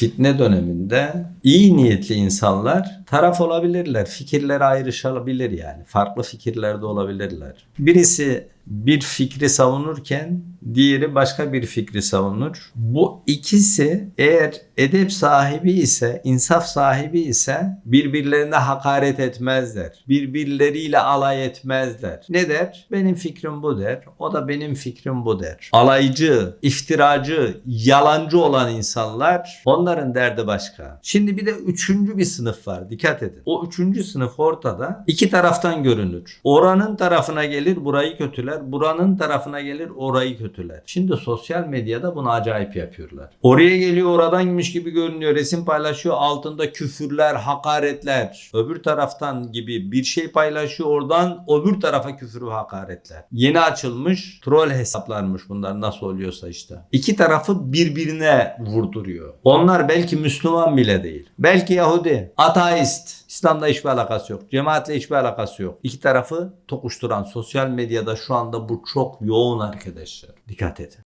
fitne döneminde iyi niyetli insanlar taraf olabilirler. Fikirler ayrışabilir yani. Farklı fikirlerde olabilirler. Birisi bir fikri savunurken diğeri başka bir fikri savunur. Bu ikisi eğer edep sahibi ise, insaf sahibi ise birbirlerine hakaret etmezler. Birbirleriyle alay etmezler. Ne der? Benim fikrim bu der. O da benim fikrim bu der. Alaycı, iftiracı, yalancı olan insanlar onların derdi başka. Şimdi bir de üçüncü bir sınıf var. Dikkat edin. O üçüncü sınıf ortada. iki taraftan görünür. Oranın tarafına gelir burayı kötüler. Buranın tarafına gelir orayı kötüler. Şimdi sosyal medyada bunu acayip yapıyorlar. Oraya geliyor oradanmış gibi görünüyor. Resim paylaşıyor. Altında küfürler, hakaretler. Öbür taraftan gibi bir şey paylaşıyor. Oradan öbür tarafa küfür ve hakaretler. Yeni açılmış troll hesaplarmış bunlar nasıl oluyorsa işte. İki tarafı birbirine vurduruyor. Onlar belki Müslüman bile değil. Belki Yahudi, ateist. İslam'da hiçbir alakası yok. Cemaatle hiçbir alakası yok. İki tarafı tokuşturan sosyal medyada şu anda bu çok yoğun arkadaşlar. Dikkat edin.